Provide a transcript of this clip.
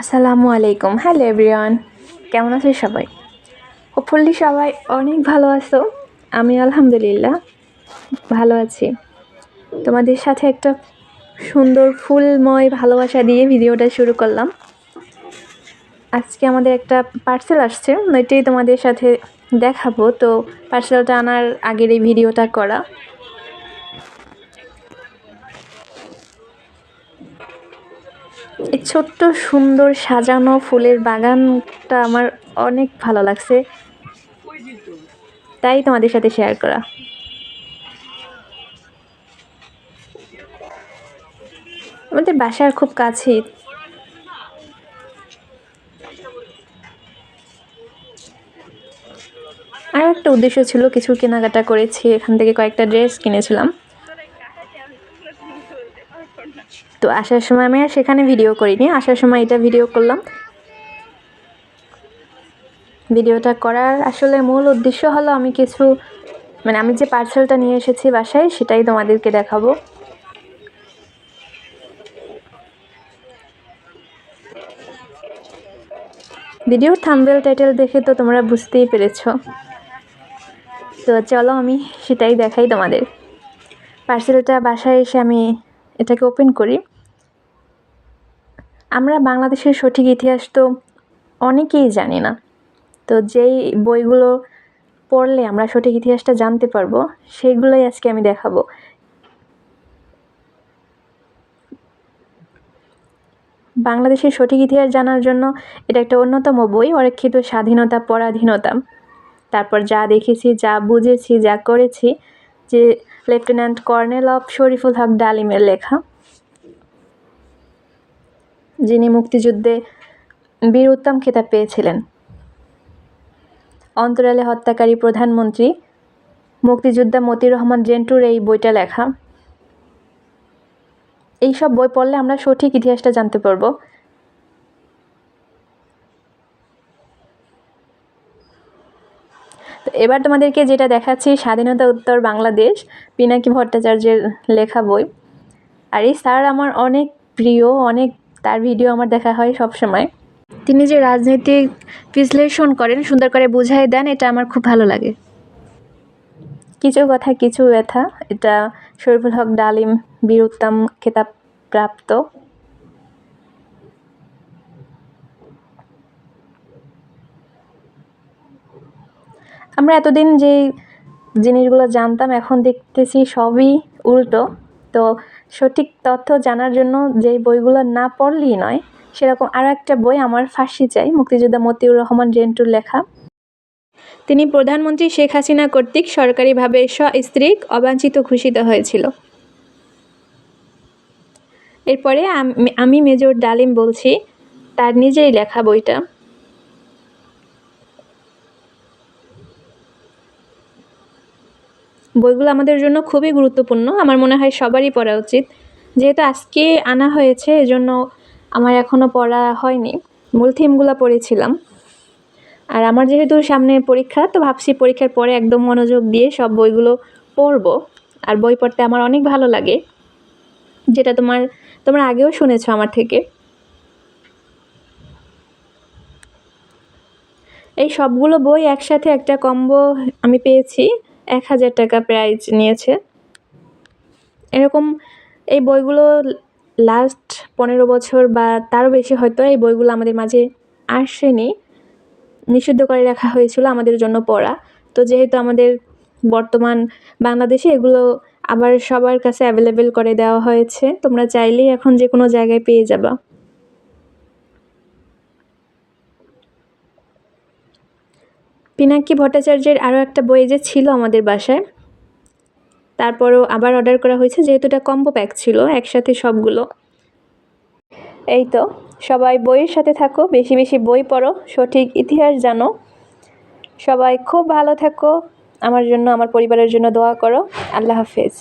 আসসালামু আলাইকুম। Hello everyone কেমন আছো সবাই? হোপফুলি সবাই অনেক ভালো আছো। আমি আলহামদুলিল্লাহ ভালো আছি। তোমাদের সাথে একটা সুন্দর, ফুলময় ভালোবাসা দিয়ে ভিডিওটা শুরু করলাম। আজকে আমাদের একটা পার্সেল আসছে, ওইটাই তোমাদের সাথে দেখাবো। তো পার্সেলটা আনার আগের এই ভিডিওটা করা। এই ছোট্ট সুন্দর সাজানো ফুলের বাগানটা আমার অনেক ভালো লাগছে। তাই তোমাদের সাথে শেয়ার করা। আমাদের বাসার খুব কাছেই। আর একটা উদ্দেশ্য ছিল, কিছু কেনাকাটা করেছি, এখান থেকে কয়েকটা ড্রেস কিনেছিলাম। তো আসার সময় আমি আর সেখানে ভিডিও করিনি। আসার সময় এটা ভিডিও করলাম। ভিডিওটা করার আসলে মূল উদ্দেশ্য হলো আমি কিছু মানে আমি যে পার্সেলটা নিয়ে এসেছি বাসায়, সেটাই তোমাদেরকে দেখাবো। ভিডিওর থাম্বেল টাইটেল দেখে তো তোমরা বুঝতেই পেরেছ। তো চলো আমি সেটাই দেখাই তোমাদের। পার্সেলটা বাসায় এসে আমি এটাকে ওপেন করি। আমরা বাংলাদেশের সঠিক ইতিহাস তো অনেকেই জানি না। তো যেই বইগুলো পড়লে আমরা সঠিক ইতিহাসটা জানতে পারব, সেইগুলোই আজকে আমি দেখাবো। বাংলাদেশের সঠিক ইতিহাস জানার জন্য এটা একটা অন্যতম বই, অরক্ষিত স্বাধীনতা, পরাধীনতা। তারপর যা দেখেছি, যা বুঝেছি, যা করেছি, যে lieutenant colonel of Shariful Haq ডালিমের লেখা। যিনি মুক্তিযুদ্ধে বীর উত্তম খেতাব পেয়েছিলেন। অন্তরালে হত্যাকারী প্রধানমন্ত্রী মুক্তিযোদ্ধা মতিউর রহমান জেন্টুর এই বইটা লেখা। এই সব বই পড়লে আমরা সঠিক ইতিহাসটা জানতে পারব। তো এবার তোমাদেরকে যেটা দেখাচ্ছি, স্বাধীনতা উত্তর বাংলাদেশ, পিনাকি ভট্টাচার্যের লেখা বই। আর এই স্যার, আমার অনেক প্রিয়, অনেক তার ভিডিও আমার দেখা হয় সব সময়। তিনি যে রাজনৈতিক বিশ্লেষণ করেন সুন্দর করে বুঝাই দেন এটা আমার খুব ভালো লাগে। কিছু কথা কিছু ব্যথা। এটা শরীফুল হক ডালিম বীর উত্তম খেতাব প্রাপ্ত। আমরা এতদিন যে জিনিসগুলো জানতাম এখন দেখতেছি সবই উল্টো। তো সঠিক তথ্য জানার জন্য যেই বইগুলো না পড়লেই নয়, সেরকম আরও একটা বই আমার ফাঁসি চাই, মুক্তিযোদ্ধা মতিউর রহমান জেন্টুর লেখা। তিনি প্রধানমন্ত্রী শেখ হাসিনা কর্তৃক সরকারিভাবে সস্ত্রীক অবাঞ্ছিত ঘোষিত হয়েছিল। এরপরে আমি মেজর ডালিম বলছি, তার নিজেই লেখা বইটা। বইগুলো আমাদের জন্য খুবই গুরুত্বপূর্ণ। আমার মনে হয় সবারই পড়া উচিত। যেহেতু আজকে আনা হয়েছে, এজন্য আমার এখনও পড়া হয়নি। মূল থিমগুলো পড়েছিলাম। আর আমার যেহেতু সামনে পরীক্ষা, তো ভাবছি পরীক্ষার পরে একদম মনোযোগ দিয়ে সব বইগুলো পড়ব। আর বই পড়তে আমার অনেক ভালো লাগে। যেটা তোমার, তোমরা আগেও শুনেছো আমার থেকে। এই সবগুলো বই একসাথে একটা কম্বো আমি পেয়েছি। এক হাজার টাকা প্রাইজ নিয়েছে। এরকম এই বইগুলো লাস্ট পনেরো বছর বা তারও বেশি হয়তো এই বইগুলো আমাদের মাঝে আসেনি। নিষিদ্ধ করে রাখা হয়েছিল আমাদের জন্য পড়া। তো যেহেতু আমাদের বর্তমান বাংলাদেশে এগুলো আবার সবার কাছে অ্যাভেলেবেল করে দেওয়া হয়েছে, তোমরা চাইলেই এখন যে কোনো জায়গায় পেয়ে যাবা। পিনাকি ভট্টাচার্যের আরও একটা বই যে ছিল আমাদের বাসায়, তারপরও আবার অর্ডার করা হয়েছে, যেহেতু এটা কম্বো প্যাক ছিল, একসাথে সবগুলো। এই তো, সবাই বইয়ের সাথে থাকো, বেশি বেশি বই পড়ো, সঠিক ইতিহাস জানো। সবাই খুব ভালো থাকো, আমার জন্য, আমার পরিবারের জন্য দোয়া করো। আল্লাহ হাফেজ।